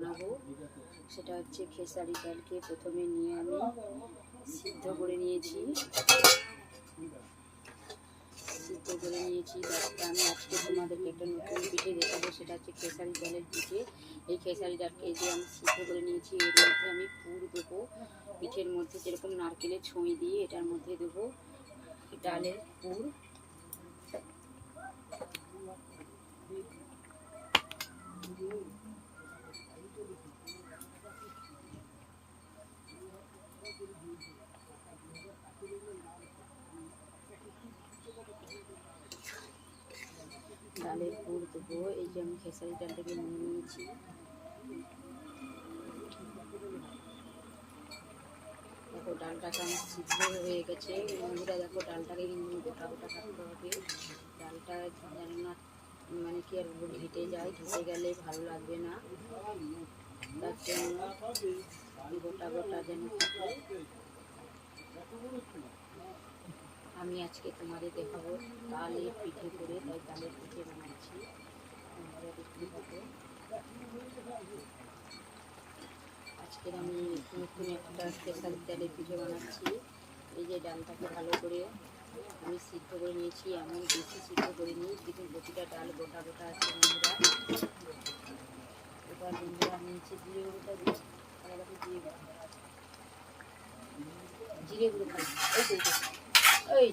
বানাবো। সেটা হচ্ছে খেসারি ডালকে প্রথমে নিয়ে আমি সিদ্ধ করে নিয়েছি। সিদ্ধ করে নিয়েছি তারপরে আমি আজকে তোমাদেরকে একটা নতুন পিঠে দেখাবো, সেটা হচ্ছে খেসারি ডালের পিঠে। এই খেসারি ডালকে যে আমি সিদ্ধ করে নিয়েছি, এর মধ্যে আমি পুর দেবো। পিঠের মধ্যে যেরকম নারকেলের ছুঁই দিয়ে এটার মধ্যে দেবো ডালের পুর। ডালের পুর দেবো, এই যে আমি খেসারি ডালটাকে নিয়ে নিয়েছি। দেখো ডালটাকে আমার সিদ্ধ হয়ে গেছে। বন্ধুরা, দেখো ডালটাকে কিন্তু গোটা গোটা কাটতে হবে। ডালটা যেন না মানে কি আর ঘেটে যায়। ঘেটে গেলে ভালো লাগবে না। তার জন্য গোটা গোটা যেন থাকে আমি আজকে তোমাদের দেখাবো তালের পিঠে করে, তাই তালের পিঠে বানাচ্ছি। তোমরা দেখতে পাবো আজকের আমি নতুন একটা স্পেশাল তালের পিঠে বানাচ্ছি। এই যে ডালটাকে ভালো করে আমি সিদ্ধ করে নিয়েছি, এমন বেশি সিদ্ধ করে নিই কিন্তু প্রতিটা ডাল গোটা গোটা আছে বন্ধুরা। এবার বন্ধুরা নিয়েছি জিরে গুঁড়োটা আলাদা জিরে গুঁড়ো। জিরে গুঁড়ো ওই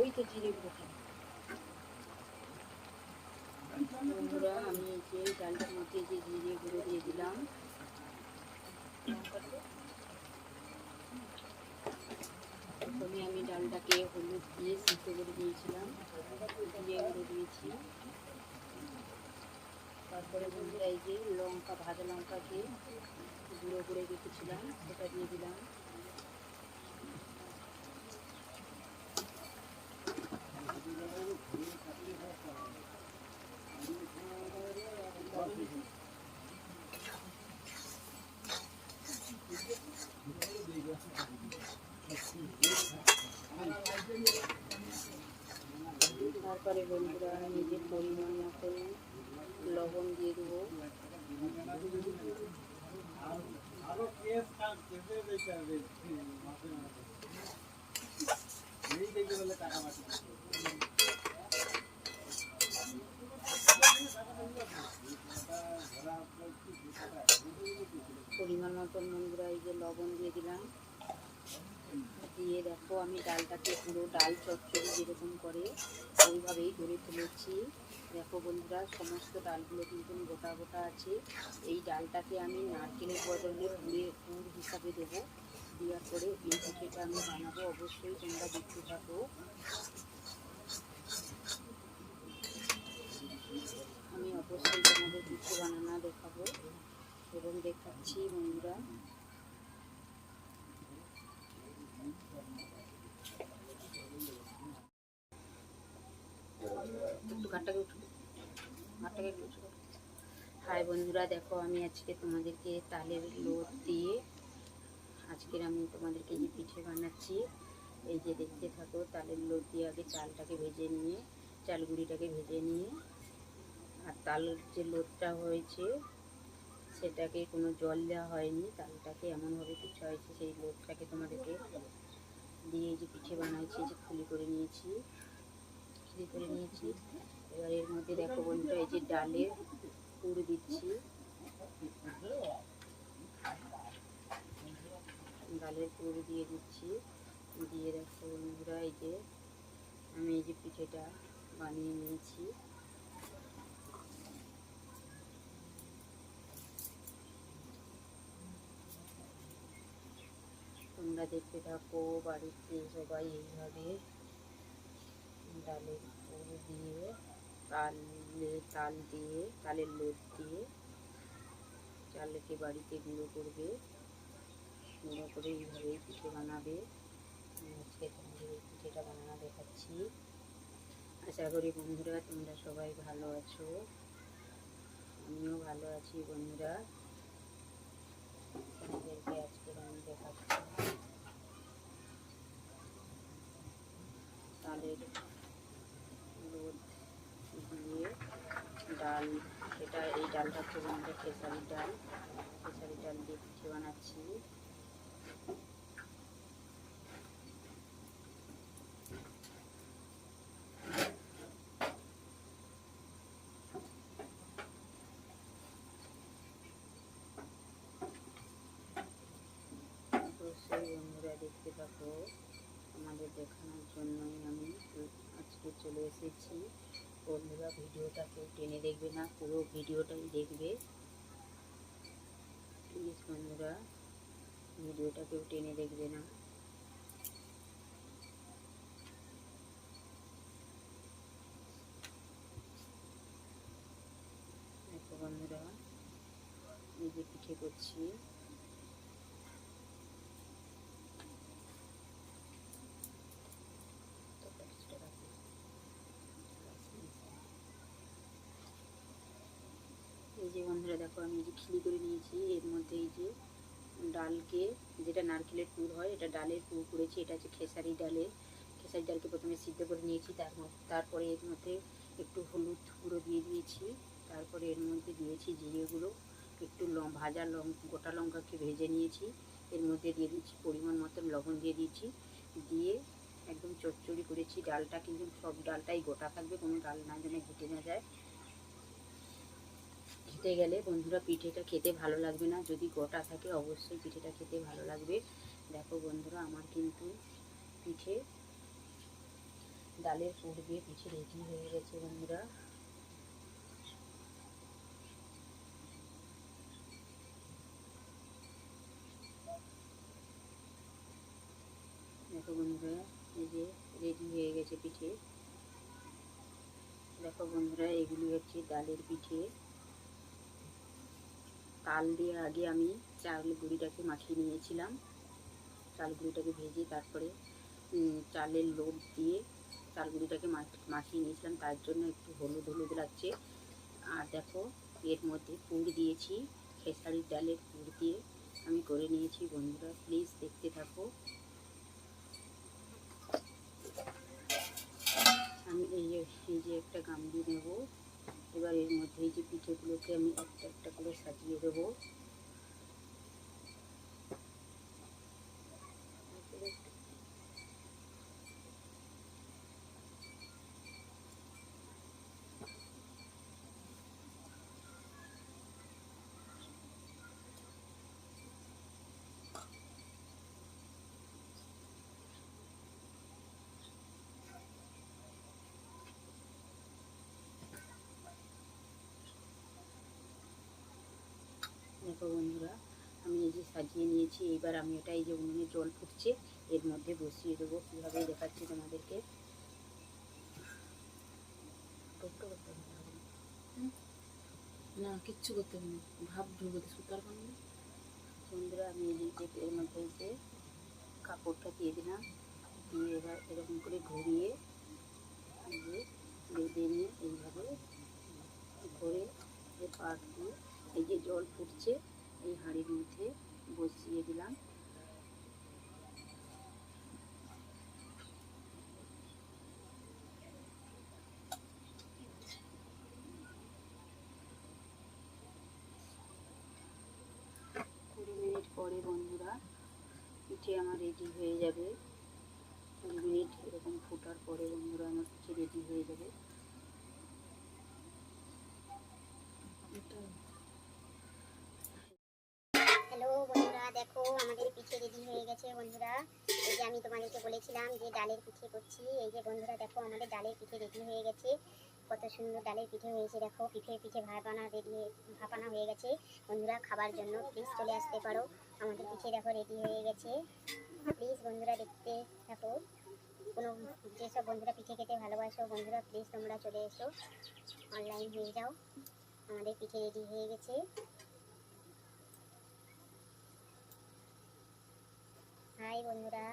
ওই তো জিরে গুঁড়ো বন্ধুরা আমি যে ডালটার মধ্যে যে জিরে গুঁড়ো দিয়ে দিলাম প্রথমে আমি ডালটাকে হলুদ দিয়েছিলাম জিরে গুঁড়ো দিয়েছি তারপরে বন্ধুরা এই যে লঙ্কা, ভাজা লঙ্কাকে গুঁড়ো করে রেখেছিলাম, সেটা দিয়ে দিলাম। তারপরে বন্ধুরা নিজের পরিমাণ মতন লবণ দিয়ে দেবো। পরিমাণ মতন বন্ধুরা, এই যে লবণ দিয়ে দিলাম। দিয়ে দেখো আমি ডালটাকে পুরো ডাল চচ্চড়ি যেরকম করে ওইভাবেই গড়ে তুলেছি। দেখো বন্ধুরা, সমস্ত ডালগুলো কিন্তু গোটা গোটা আছে। এই ডালটাকে আমি নারকেলের বদলে পুরে পুর হিসাবে দেবো। দেওয়ার পরে এই পিঠেটা আমি বানাবো। অবশ্যই তোমরা দেখতে থাকো। আমি অবশ্যই তোমাদের পিঠে বানানো দেখাবো এবং দেখাচ্ছি বন্ধুরা। ঘাটটাকে উঠো ঘাটটাকে একটু। হাই বন্ধুরা, দেখো আমি আজকে তোমাদেরকে তালের লোদ দিয়ে আজকের আমি তোমাদেরকে যে পিঠে বানাচ্ছি। এই যে দেখতে থাকো, তালের লোদ দিয়ে আগে চালটাকে ভেজে নিয়ে, চালগুড়িটাকে ভেজে নিয়ে, আর তালের যে লোদটা হয়েছে, সেটাকে কোনো জল দেওয়া হয়নি। তালটাকে এমনভাবে পিঠা হয়েছে সেই লোদটাকে তোমাদেরকে দিয়ে যে পিঠে বানাইছি যে খুলি করে নিয়েছি খিরি করে নিয়েছি। এবার এর মধ্যে দেখো বন্ধুরা, এই যে ডালের পুর দিচ্ছি। ডালের পুর দিয়ে দিচ্ছি। দিয়ে দেখো বন্ধুরা, এই যে আমি এই যে পিঠেটা বানিয়ে নিয়েছি। তোমরা দেখতে থাকো, বাড়িতে সবাই এইভাবে ডালের পুর দিয়ে তালে তাল দিয়ে, তালের লোড দিয়ে চালকে বাড়িতে গুঁড়ো করবে। গুঁড়ো করে এইভাবেই পিঠে বানাবে। আজকে তোমাদের পিঠেটা বানানো দেখাচ্ছি। আশা করি বন্ধুরা তোমরা সবাই ভালো আছো। আমিও ভালো আছি বন্ধুরা তোমাদেরকে আজকে আমি দেখাচ্ছি তালের দুধ দিয়ে ডাল, এটা এই ডালটা হচ্ছে বন্ধুরা খেসারির ডাল। খেসারির ডাল দিয়ে পিঠে বানাচ্ছি। বন্ধুরা দেখতে থাকো, আমাদের দেখানোর জন্যই আমি আজকে চলে এসেছি। বন্ধুরা ভিডিওটা কেউ টেনে দেখবে না, পুরো ভিডিওটাই দেখবে। প্লিজ বন্ধুরা ভিডিওটা কেউ টেনে দেখবে না। বন্ধুরা, এই যে পিঠে করছি। যে বন্ধুরা দেখো, আমি এই যে খিলি করে নিয়েছি। এর মধ্যে এই যে ডালকে, যেটা নারকেলের পুর হয়, এটা ডালের পুর করেছি। এটা হচ্ছে খেসারি ডালের। খেসারি ডালকে প্রথমে সিদ্ধ করে নিয়েছি। তার তারপরে এর মধ্যে একটু হলুদ গুঁড়ো দিয়ে দিয়েছি। তারপরে এর মধ্যে দিয়েছি জিরে গুঁড়ো, একটু ভাজা লং, গোটা লঙ্কাকে ভেজে নিয়েছি। এর মধ্যে দিয়ে দিচ্ছি পরিমাণ মতন লবণ দিয়ে দিয়েছি। দিয়ে একদম চচ্চড়ি করেছি। ডালটা কিন্তু সব ডালটাই গোটা থাকবে, কোনো ডাল না যেন ঘেটে না যায়। ঘেটে গেলে বন্ধুরা পিঠেটা খেতে ভালো লাগবে না। যদি গোটা থাকে অবশ্যই পিঠেটা খেতে ভালো লাগবে। দেখো বন্ধুরা, আমার কিন্তু পিঠে ডালের পুর দিয়ে পিঠে রেডি হয়ে গেছে বন্ধুরা। দেখো বন্ধুরা, এই যে রেডি হয়ে গেছে পিঠে। দেখো বন্ধুরা, এগুলি হচ্ছে ডালের পিঠে। তাল দিয়ে আগে আমি চাল গুঁড়িটাকে মাখিয়ে নিয়েছিলাম। চাল গুঁড়িটাকে ভেজে তারপরে চালের লোট দিয়ে চাল গুঁড়িটাকে মাখ- মাখিয়ে নিয়েছিলাম। তার জন্য একটু হলুদ হলুদ লাগছে। আর দেখো, এর মধ্যে পুর দিয়েছি। খেসারির ডালের পুর দিয়ে আমি করে নিয়েছি বন্ধুরা। প্লিজ দেখতে থাকো। আমি এই যে এই যে একটা গামলি নেব। এবার এর মধ্যে এই যে পিঠেগুলোকে আমি একটা একটা করে সাজিয়ে দেবো। দেখো বন্ধুরা, আমি এই যে সাজিয়ে নিয়েছি, এবার আমি এটা এই যে উনুনে জল ফুটছে, এর মধ্যে বসিয়ে দেবো। কীভাবে দেখাচ্ছি তোমাদেরকে? না। কিচ্ছু করতে হবে না। ভাব ঢুকতে সুতার বানাবো বন্ধুরা, আমি এই যে এর মধ্যে যে কাপড়টা দিয়ে দিলাম, দিয়ে এবার এরকম করে ঘুরিয়ে বেঁধে নিয়ে এইভাবে করে যে পাট দিয়ে এই যে জল ফুটছে, এই হাঁড়ির মধ্যে বসিয়ে দিলাম। কুড়ি মিনিট পরে বন্ধুরা, পিঠে আমার রেডি হয়ে যাবে। কুড়ি মিনিট এরকম ফোটার পরে বন্ধুরা আমার পিঠে রেডি হয়ে যাবে। আমাদের পিঠে রেডি হয়ে গেছে বন্ধুরা। এই যে আমি তোমাদেরকে বলেছিলাম যে ডালের পিঠে করছি। এই যে বন্ধুরা, দেখো আমাদের ডালের পিঠে রেডি হয়ে গেছে। কত সুন্দর ডালের পিঠে হয়েছে, দেখো। পিঠে পিঠে ভাপানা রেডি ভাপানা হয়ে গেছে। বন্ধুরা, খাবার জন্য প্লিজ চলে আসতে পারো। আমাদের পিঠে দেখো রেডি হয়ে গেছে। প্লিজ বন্ধুরা, দেখতে থাকো। কোনো যেসব বন্ধুরা পিঠে খেতে ভালোবাসো, বন্ধুরা প্লিজ তোমরা চলে এসো। অনলাইন হয়ে যাও। আমাদের পিঠে রেডি হয়ে গেছে। হাই বন্ধুরা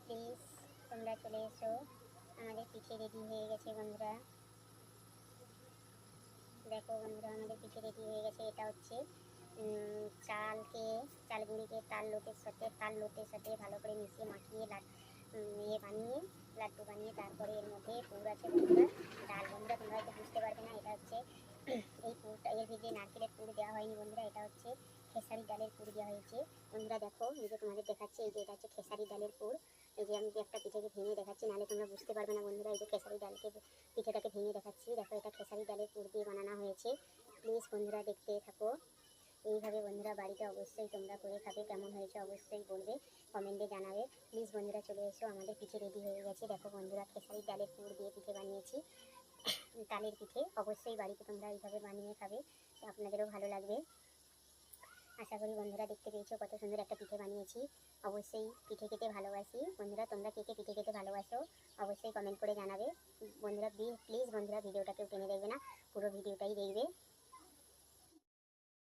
প্লিজ তোমরা চলে এসো। আমাদের পিঠে রেডি হয়ে গেছে বন্ধুরা। দেখো বন্ধুরা আমাদের পিঠে রেডি হয়ে গেছে। এটা হচ্ছে চালকে চালগুলিকে তাল লোটের সাথে তাল লোটের সাথে ভালো করে মিশিয়ে মাখিয়ে উম, ইয়ে বানিয়ে লাড্ডু বানিয়ে তারপরে এর মধ্যে পুর আছে বন্ধুরা। ডাল বন্ধুরা তোমরা হয়তো বুঝতে পারবে না এটা হচ্ছে এই পুরটা এর ভিতরে নারকেলের পুর দেওয়া হয়নি বন্ধুরা এটা হচ্ছে খেসারি ডালের পুর দেওয়া হয়েছে। বন্ধুরা দেখো, এই যে তোমাদের দেখাচ্ছি, এই যে এটা হচ্ছে খেসারি ডালের পুর। এই যে আমি একটা পিঠেকে ভেঙে দেখাচ্ছি, নাহলে তোমরা বুঝতে পারবে না বন্ধুরা, এই যে খেসারি ডালকে, পিঠেটাকে ভেঙে দেখাচ্ছি। দেখো, এটা খেসারি ডালের পুর দিয়ে বানানো হয়েছে। প্লিজ বন্ধুরা দেখতে থাকো। এইভাবে বন্ধুরা বাড়িতে অবশ্যই তোমরা করে খাবে, কেমন হয়েছে অবশ্যই বলবে, কমেন্টে জানাবে। প্লিজ বন্ধুরা চলে এসো, আমাদের পিঠে রেডি হয়ে গেছে। দেখো বন্ধুরা, খেসারি ডালের পুর দিয়ে পিঠে বানিয়েছি। তালের পিঠে অবশ্যই বাড়িতে তোমরা এইভাবে বানিয়ে খাবে, আপনাদেরও ভালো লাগবে। আশা করি বন্ধুরা দেখতে পেয়েছ কত সুন্দর একটা পিঠে বানিয়েছি। অবশ্যই পিঠে খেতে ভালোবাসি। বন্ধুরা, তোমরা কে কে পিঠে খেতে ভালোবাসো অবশ্যই কমেন্ট করে জানাবে। বন্ধুরা প্লিজ বন্ধুরা, ভিডিওটাকেও টেনে দেখবে না। পুরো ভিডিওটাই দেখবে।